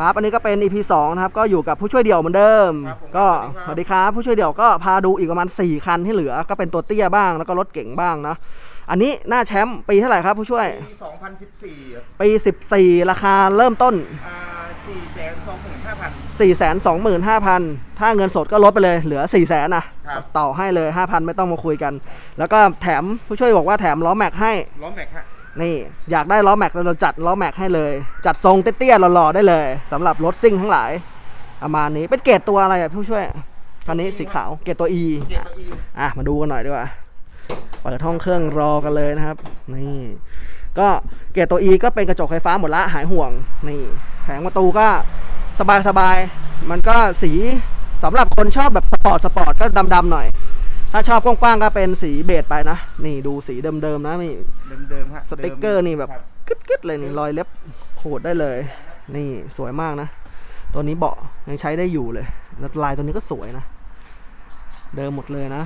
ครับ อันนี้ก็เป็น EP 2นะครับ ก็อยู่กับผู้ช่วยเดี่ยวเหมือนเดิม ครับผมก็สสวัวัสสดีดีคครัรับบผู้ช่วยเดี่ยวก็พาดูอีกประมาณ 4 คันที่เหลือ ก็เป็นตัวเตี้ยบ้าง แล้วก็รถเก๋งบ้างนะอันนี้หน้าแชมป์ปีเท่าไหร่ครับผู้ช่วย ปี2014ครับปี 14 ราคาเริ่มต้น อ่า425,000 425,000 ถ้าเงินสดก็ลดไปเลย เหลือ 4 0 0 0 0นะครับ ต่อให้เลย 5,000 ไม่ต้องมาคุยกัน แล้วก็แถมผู้ช่วยบอกว่าแถมล้อแม็กให้ล้อแม็กฮะ นี่อยากได้ล้อแม็กเราจัดล้อแม็กให้เลย จัดทรงเตี้ยๆหล่อๆได้เลยสำหรับรถซิ่งทั้งหลายประมาณนี้เป็นเกรดตัวอะไรอะผู้ช่วยคันนี้สีขาวเกรดตัว E เกียร์ตัวอีอะมาดูกันหน่อยดีกว่าเปิดห้องเครื่องรอกันเลยนะครับ นี่ ก็เกรดตัว E ก็เป็นกระจกไฟฟ้าหมดละหายห่วงนี่แผงประตูก็สบายสบายๆมันก็สีสำหรับคนชอบแบบสปอร์ตสปอร์ตก็ดำๆหน่อย ถ้าชอบกว้างๆก็เป็นสีเบจไปนะ นี่ดูสีเดิมๆนะนี่เดิมๆฮะสติกเกอร์นี่แบบครับกึดๆเลยนี่รอยเล็บขูดได้เลย นี่สวยมากนะ ตัวนี้เบาะยังใช้ได้อยู่เลยแล้วลายตัวนี้ก็สวยนะ เดิมหมดเลยนะ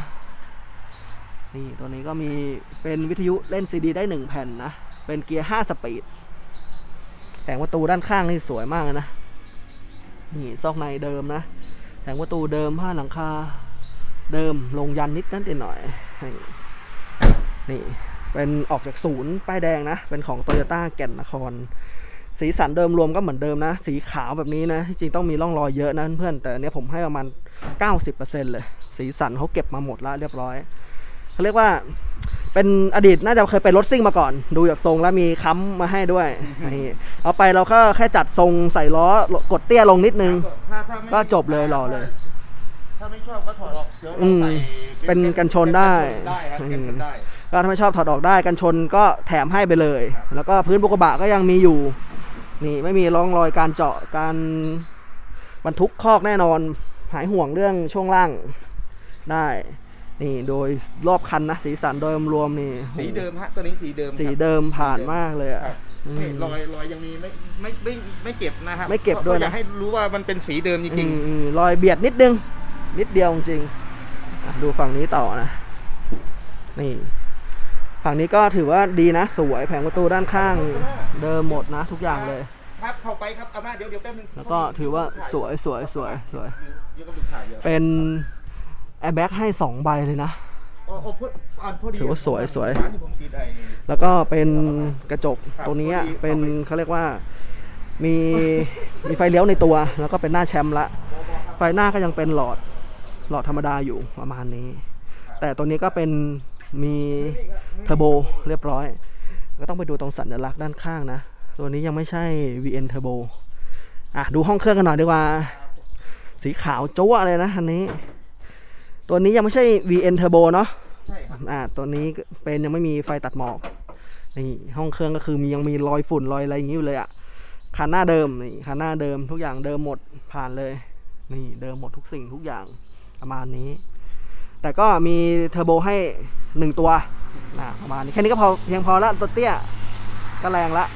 นี่ตัวนี้ก็มีเป็นวิทยุเล่นซีดีได้หนึ่งแผ่นนะ เป็นเกียร์ห้าสปีด แต่งประตูด้านข้างนี่สวยมากเลยนะ นี่ซอกในเดิมนะ แต่งประตูเดิมผ้าหลังคา เดิมลงยันนิดนั่นหน่อยนี่เป็นออกจากศูนย์ป้ายแดงนะ เป็นของโตโยต้าแก่นนคร สีสันเดิมรวมก็เหมือนเดิมนะ สีขาวแบบนี้นะ จริงต้องมีร่องรอยเยอะนะเพื่อนๆแต่เนี้ยผมให้ประมาณ 90%เลย สีสันเขาเก็บมาหมดแล้วเรียบร้อยเขาเรียกว่าเป็นอดีตน่าจะเคยเป็นรถซิ่งมาก่อน ดูจากทรงแล้วมีค้ำมาให้ด้วยเอาไปเราก็แค่จัดทรงใส่ล้อกดเตี้ยลงนิดนึง ก็จบเลยหล่อเลย ถ้าไม่ชอบก็ถอดออกเดี๋ยวอืเรามใส่เป็นกันชนได้ ได้ครับอืมกันชนได้ ก็ถ้าไม่ชอบถอดออกได้กันชนก็แถมให้ไปเลยครับแล้วก็พื้นบุกระบะก็ยังมีอยู่ นี่ไม่มีร่องรอยการเจาะการบรรทุกคอกแน่นอน หายห่วงเรื่องช่วงล่างได้ นี่โดยรอบคันนะ สีสันโดยรวมๆนี่ สีเดิมฮะตัวนี้สีเดิมครับสีเดิมผ่านมากเลยอะครับอืมนี่รอยรอยยังมีไม่ไม่ไม่ไม่เก็บนะครับไม่เก็บด้วยนะอยากให้รู้ว่ามันเป็นสีเดิมจริงอืมอืมรอยเบียดนิดนึง นิดเดียวจริงๆอะดูฝั่งนี้ต่อนะ นี่ ฝั่งนี้ก็ถือว่าดีนะ สวยแผงประตูด้านข้างเดิมหมดนะ ทุกอย่างเลยๆครับเข้าไปครับเอามาเดี๋ยวเดี๋ยวแป๊บนึงแล้วก็ถือว่าสวยสวยสวยสวย เดี๋ยวก็ดูถ่ายเดี๋ยวเป็นแอร์แบ็กให้สองใบเลยนะ อ๋ออ๋อพออ่านพอดีถือว่าสวยสวย ร้านที่ผมติดไอ้แล้วก็เป็นกระจกครับตัวนี้อะพอดีเป็นเขาเรียกว่ามีมีไฟเลี้ยวในตัว แล้วก็เป็นหน้าแชมป์ละไฟหน้าก็ยังเป็นหลอดหลอดธรรมดาอยู่ประมาณนี้ แต่ตัวนี้ก็เป็นมีเทอร์โบเรียบร้อย ก็ต้องไปดูตรงสัญลักษณ์ด้านข้างนะ ตัวนี้ยังไม่ใช่ VN Turbo อะดูห้องเครื่องกันหน่อยดีกว่า สีขาวจั๊วเลยนะอันนี้ ตัวนี้ยังไม่ใช่ VN Turbo เนาะใช่ครับอ่าตัวนี้เป็นยังไม่มีไฟตัดหมอกนี่ห้องเครื่องก็คือมียังมีรอยฝุ่นรอยอะไรอย่างนี้อยู่เลยอะ่ะคันหน้าเดิมนี่คันหน้าเดิมทุกอย่างเดิมหมดผ่านเลย นี่เดิมหมดทุกสิ่งทุกอย่างประมาณนี้ แต่ก็มีเทอร์โบให้หนึ่งตัวนะประมาณนี้แค่นี้ก็พอเพียงพอละตัวเตี้ยก็แรงละ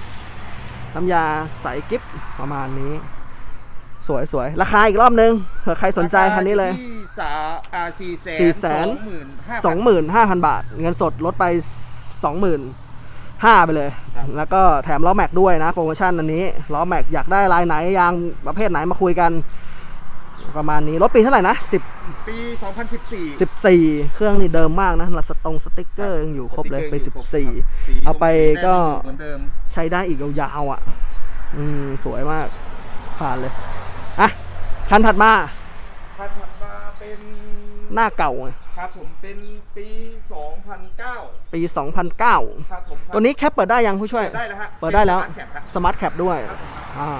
น้ำยาใสกิฟประมาณนี้ สวยสวยราคาอีกรอบนึงเผื่อใครสนใจคันนี้เลยที่สาอ่าสี่แสนสี่แสนหมื่นห้าสองหมื่นห้าพันบาท เงินสดลดไปสองหมื่นห้าไปเลย แล้วก็แถมล้อแม็กด้วยนะ โปรโมชั่นอันนี้ล้อแม็กอยากได้ลายไหนยางประเภทไหนมาคุยกัน ประมาณนี้รถปีเท่าไหร่นะสิบปีสองพันสิบสี่สิบสี่เครื่องนี่เดิมมากนะสตรงสติ๊กเกอร์ยังอยู่ครบเลยไปสิบสี่เอาไปก็เหมือนเดิมใช้ได้อีกยาวๆอะ อืม สวยมาก ผ่านเลย อะ คันถัดมาคันถัดมาเป็นหน้าเก่าไงครับผมเป็นปีสองพันเก้าปี 2009 ครับผมตัวนี้แคปเปิดได้ยังผู้ช่วย เปิดได้แล้วฮะเปิดได้แล้วเป็น Smart Cap ครับสมาร์ทแคปด้วย อ่า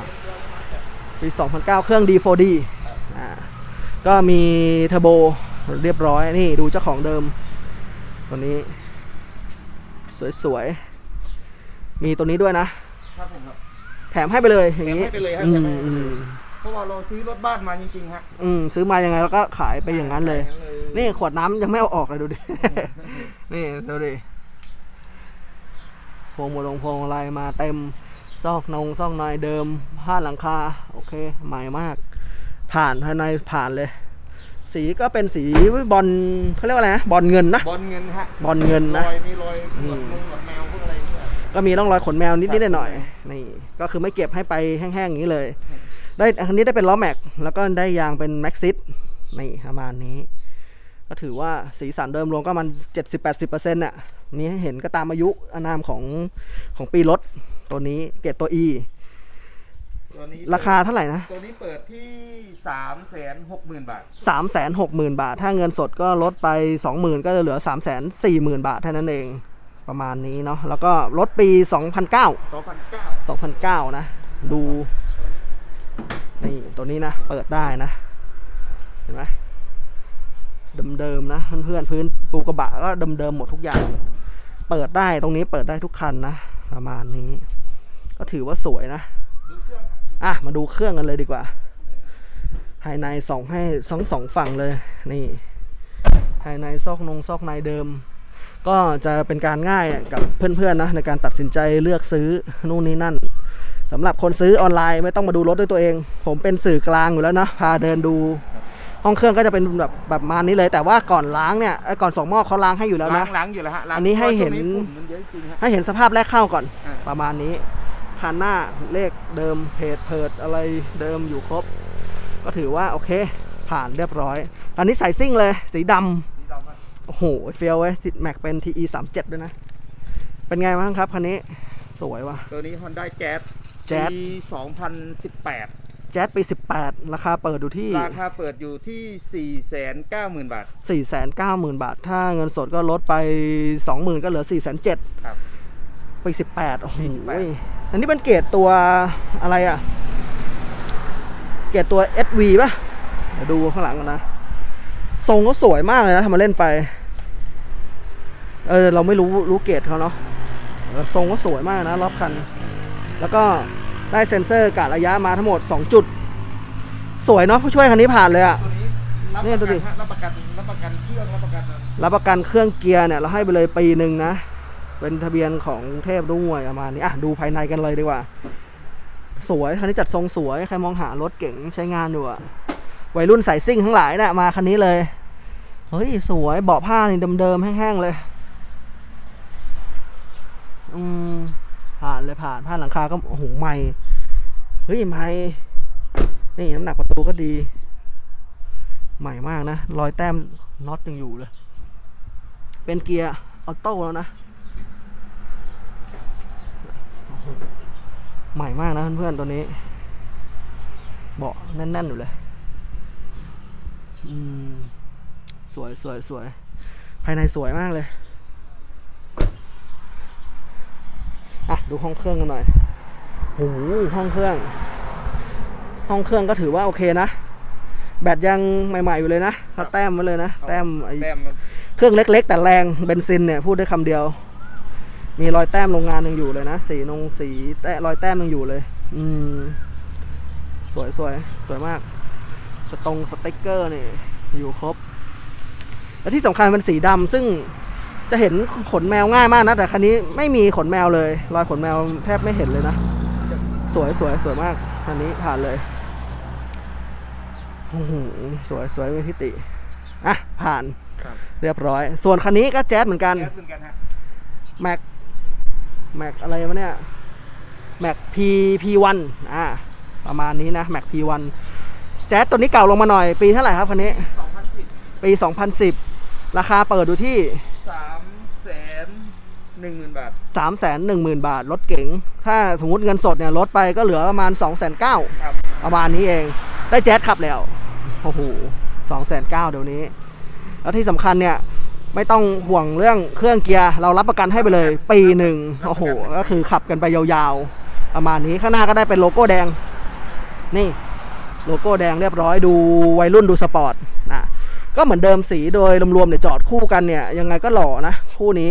ปี 2009 เครื่อง D4D อ่าก็มีเทอร์โบเรียบร้อยนี่ดูเจ้าของเดิม ตัวนี้ สวยๆ มีตัวนี้ด้วยนะ ครับผมครับแถมให้ไปเลยอย่างนี้แถมให้ไปเลยครับอืแถมมให้ไปเลยอืมเพราะว่าเราซื้อรถบ้านมาจริงๆฮะอืมซื้อมายังไงแล้วก็ขายไปอย่างนั้นเลยอย่างนั้นเลยนี่ขวดน้ำยังไม่เอาออกเลยดูดิ นี่ดูดิพวงมาลงพวงมาลัยมาเต็มซอกนงซอกในเดิมผ้าหลังคา โอเค ใหม่มาก ผ่านภายในผ่านเลย สีก็เป็นสีบอลเขาเรียกว่าอะไรนะบอลเงินนะบอลเงินฮะบอลเงินนะรอยมีรอยอืหนวดมมงหนวดแมวพวกอะไรเนี่ยก็มีร่องรอยขนแมวนิดๆหน่อยๆนี่ก็คือไม่เก็บให้ไปแห้งๆอย่างนี้เลย ได้คันนี้ได้เป็นล้อแม็กแล้วก็ได้ยางเป็นแม็กซิสนี่ประมาณนี้ ก็ถือว่าสีสันเดิมรวมก็มันเจ็ดสิบแปดสิบเปอร์เซ็นต์น่ะมีให้เห็นก็ตามอายุอานามของของปีรถตัวนี้เกรดตัว E ตัวนี้ราคาเท่าไหร่นะตัวนี้เปิดที่สามแสนหกหมื่นบาทสามแสนหกหมื่นบาท ถ้าเงินสดก็ลดไปสองหมื่นก็จะเหลือสามแสนสี่หมื่นบาทเท่านั้นเองประมาณนี้เนาะแล้วก็รถปีสองพันเก้าสองพันเก้าสองพันเก้านะ ดู นี่ตัวนี้นะ เปิดได้นะ เห็นไหมเดิมๆนะ เพื่อนๆพื้นปูกระบะก็เดิมๆหมดทุกอย่าง เปิดได้ตรงนี้เปิดได้ทุกคันนะ ประมาณนี้ ก็ถือว่าสวยนะดูเครื่อง อะ มาดูเครื่องกันเลยดีกว่า ภายในสองให้สองสองฝั่งเลย นี่ ภายในซอกนงซอกในเดิม ก็จะเป็นการง่ายกับเพื่อนๆนะในการตัดสินใจเลือกซื้อนู่นนี่นั่นสำหรับคนซื้อออนไลน์ไม่ต้องมาดูรถด้วยตัวเอง ผมเป็นสื่อกลางอยู่แล้วนะ พาเดินดู ห้องเครื่องก็จะเป็นแบบแบบมานี้เลย แต่ว่าก่อนล้างเนี่ยเอ้ยก่อนส่งมอบเขาล้างให้อยู่แล้วนะล้างล้างอยู่แล้วฮะล้างอันนี้ให้เห็น พราะว่าช่วงฝุ่นมันเยอะจริงฮะ ให้เห็นสภาพแรกเข้าก่อนอ่า ประมาณนี้ คันหน้าเลขเดิมเพจเพิดอะไรเดิมอยู่ครบ ก็ถือว่าโอเค ผ่านเรียบร้อย อันนี้ใส่ซิ่งเลยสีดำสีดำฮะโอ้โหเฟียวเว้ยแม็กเป็น TE 3 7ด้วยนะ เป็นไงบ้างครับคันนี้สวยว่ะ ตัวนี้ Honda Jazz Jazz ปี2018 แจ๊สปี 18 ราคาเปิดดูที่ ราคาเปิดอยู่ที่ 490,000 บาท 490,000 บาท ถ้าเงินสดก็ลดไป 20,000 ก็เหลือ407,000 ครับ ปี18โอ้โหปี18 อันนี้เป็นเกรดตัวอะไรอะเกรดตัว SV ป่ะ เดี๋ยวดูข้างหลังกันนะ ทรงก็สวยมากเลยนะทำมาเล่นไป เออ เราไม่รู้รู้เกรดเขาเนาะเออทรงก็สวยมากนะรอบคัน แล้วก็ได้เซ็นเซอร์กะระยะมาทั้งหมด 2 จุด สวยเนาะผู้ช่วยคันนี้ผ่านเลยอะตัวนี้รับเนี่ปยระดูกัดินฮะรับประกันรับประกันเครื่องรับประกันรับประกันเครื่องเกียร์เนี่ย เราให้ไปเลยปีหนึ่งนะ เป็นทะเบียนของกรุงเทพด้วยประมาณนี้อะดูภายในกันเลยดีกว่า สวยคันนี้จัดทรงสวยใครมองหารถเก๋งใช้งานอยู่อะวัยรุ่นสายซิ่งทั้งหลายเนี่ยมาคันนี้เลยเฮ้ยสวยเบาะผ้านี่เดิมๆแห้งๆเลยอืมผ่านเลยผ่านผ่านหลังคาก็โอ้โหใหม่เฮ้ยใหม่นี่น้ำหนักประตูก็ดี ใหม่มากนะรอยแต้มน็อตยังอยู่เลย เป็นเกียร์ออโต้แล้วนะ โอ้โห ใหม่มากนะเพื่อนๆตัวนี้ เบาะแน่น ๆ อยู่เลยอืมสวยสวยสวยภายในสวยมากเลย อะ ดูห้องเครื่องกันหน่อยโอ้โหห้องเครื่อง ห้องเครื่องก็ถือว่าโอเคนะ แบตยังใหม่ ๆ อยู่เลยนะเขาแต้มไว้เลยนะ แต้มไอ้แต้มมันเครื่องเล็ก ๆ แต่แรงเบนซินเนี่ย พูดได้คำเดียว มีรอยแต้มโรงงานยังอยู่เลยนะสีนงสีแต้รอยแต้มยังอยู่เลย อืม สวยสวยสวยมากสตรงสติ๊กเกอร์เนี่ยอยู่ครบ และที่สำคัญเป็นสีดำซึ่งจะเห็นขนแมวง่ายมากนะแต่คันนี้ไม่มีขนแมวเลย รอยขนแมวแทบไม่เห็นเลยนะสวยสวยสวยมากคันนี้ผ่านเลยโอ้โหสวยสวยไม่พิติอะผ่านครับเรียบร้อย ส่วนคันนี้ก็แจ๊สเหมือนกันแก๊สเหมือนกันฮะแม็ก แม็กอะไรวะเนี่ยแม็กพีพีวันอ่าประมาณนี้นะแม็กพีวันแจ๊สตัวนี้เก่าลงมาหน่อย ปีเท่าไหร่ครับคันนี้ 2010 ปี 2010 ราคาเปิดดูที่ 3แสนหนึ่งหมื่นบาท310,000บาท รถเก๋ง ถ้าสมมติเงินสดเนี่ยลดไปก็เหลือประมาณ2,900,000ครับประมาณนี้เอง ได้แจ๊สขับแล้ว โอ้โหสองแสนเก้าเดี๋ยวนี้ แล้วที่สำคัญเนี่ย ไม่ต้องห่วงเรื่องเครื่องเกียร์เรารับประกันให้ไปเลย ปีหนึ่งโอ้โหก็คือขับกันไปยาวๆ ประมาณนี้ข้างหน้าก็ได้เป็นโลโก้แดง นี่โลโก้แดงเรียบร้อยดูวัยรุ่นดูสปอร์ตนะก็เหมือนเดิมสีโดยรวมๆเนี่ยจอดคู่กันเนี่ยยังไงก็หล่อนะ คู่นี้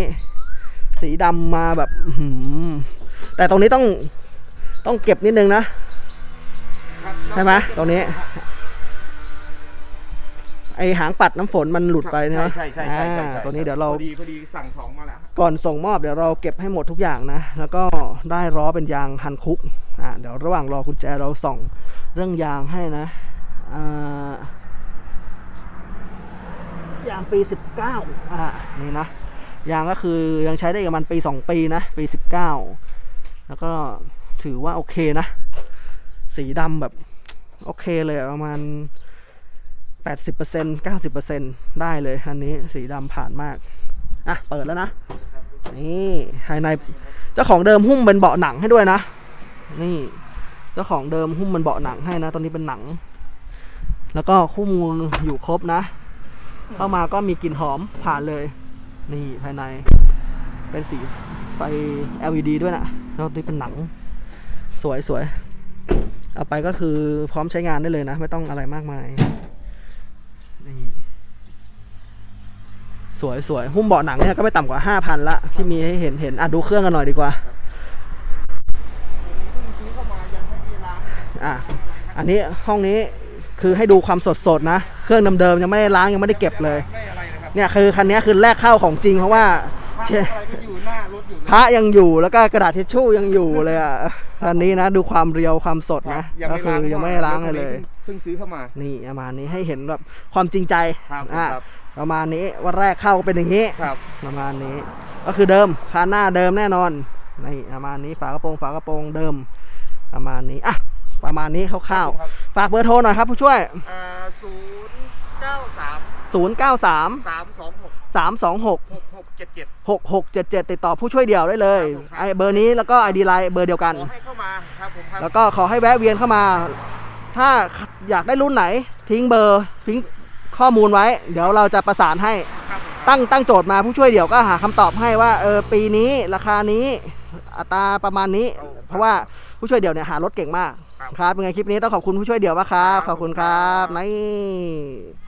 สีดำมาแบบอื้อหือแต่ตรงนี้ต้องต้องเก็บนิดนึงนะใช่ไหมตรงนี้ ไอหางปัดน้ำฝนมันหลุดไปใช่ไหมใช่ใช่ใช่ใช่อ่าใช่ตัวนี้เดี๋ยวเรา พอดีพอดีสั่งของมาแล้วฮะก่อนส่งมอบเดี๋ยวเราเก็บให้หมดทุกอย่างนะ แล้วก็ได้ล้อเป็นยางฮันคุกอ่าเดี๋ยวระหว่างรอคุณแจเราส่องเรื่องยางให้นะอ่ายางปี 19อ่านี่นะยางก็คือยังใช้ได้กับมันปี 2 ปีนะปี 19 แล้วก็ถือว่าโอเคนะ สีดำแบบโอเคเลยอะประมาณ 80% 90%ได้เลยอันนี้สีดำผ่านมาก อะ เปิดแล้วนะ นี่ภายในเจ้าของเดิมหุ้มเป็นเบาะหนังให้ด้วยนะ นี่เจ้าของเดิมหุ้มเป็นเบาะหนังให้นะ ตอนนี้เป็นหนัง แล้วก็คู่มืออยู่ครบนะ เข้ามาก็มีกลิ่นหอมผ่านเลย นี่ภายใน เป็นสีไฟ LED ด้วยนะแล้วนี่เป็นหนัง สวยสวยเอาไปก็คือพร้อมใช้งานได้เลยนะ ไม่ต้องอะไรมากมาย นี่สวยสวยหุ้มเบาะหนังเนี่ยก็ไม่ต่ำกว่าห้าพันละที่มีให้เห็นเห็นอะดูเครื่องกันหน่อยดีกว่า อะอันนี้ห้องนี้คือให้ดูความสดสดนะ เครื่องเดิมๆยังไม่ได้ล้างยังไม่ได้เก็บเลย เนี่ยคือคันนี้คือแรกเข้าของจริงเพราะว่าพระเชพระยังอยู่แล้วก็กระดาษทิชชู่ยังอยู่เลยอะอันนี้นะ ดูความเรียวความสดนะก็คือยังไม่ได้ล้างเลย เลยเพิ่งซื้อเข้ามา นี่ประมาณนี้ให้เห็นแบบความจริงใจครับอะครับ ประมาณนี้ว่าแรกเข้าเป็นอย่างนี้ ครับ ประมาณนี้ก็คือเดิมคานหน้าเดิมแน่นอนนี่ประมาณนี้ฝากระโปรงฝากระโปรงเดิม ประมาณนี้อะประมาณนี้คร่าวครับ ๆฝากเบอร์โทรหน่อยครับผู้ช่วย อ่าศูนย์เก้าสาม093 สามสองหก326 หกหกเจ็ดเจ็ด 6677 ติดต่อผู้ช่วยเดี่ยวได้เลยครับผมครับ ไอเบอร์นี้แล้วก็ไอดีไลน์เบอร์เดียวกัน ขอให้เข้ามาครับผมครับ แล้วก็ขอให้แวะเวียนเข้ามา ถ้าอยากได้รุ่นไหน ทิ้งเบอร์ทิ้งข้อมูลไว้ เดี๋ยวเราจะประสานให้ครับผมครับตั้งตั้งโจทย์มาผู้ช่วยเดี่ยวก็หาคำตอบให้ว่าเออปีนี้ราคานี้อัตราประมาณนี้ เพราะว่าผู้ช่วยเดี่ยวเนี่ยหารถเก่งมาก ครับครับเป็นไงคลิปนี้ต้องขอบคุณผู้ช่วยเดี่ยวมากครับครับขอบคุณครับขอบคุณครับนี่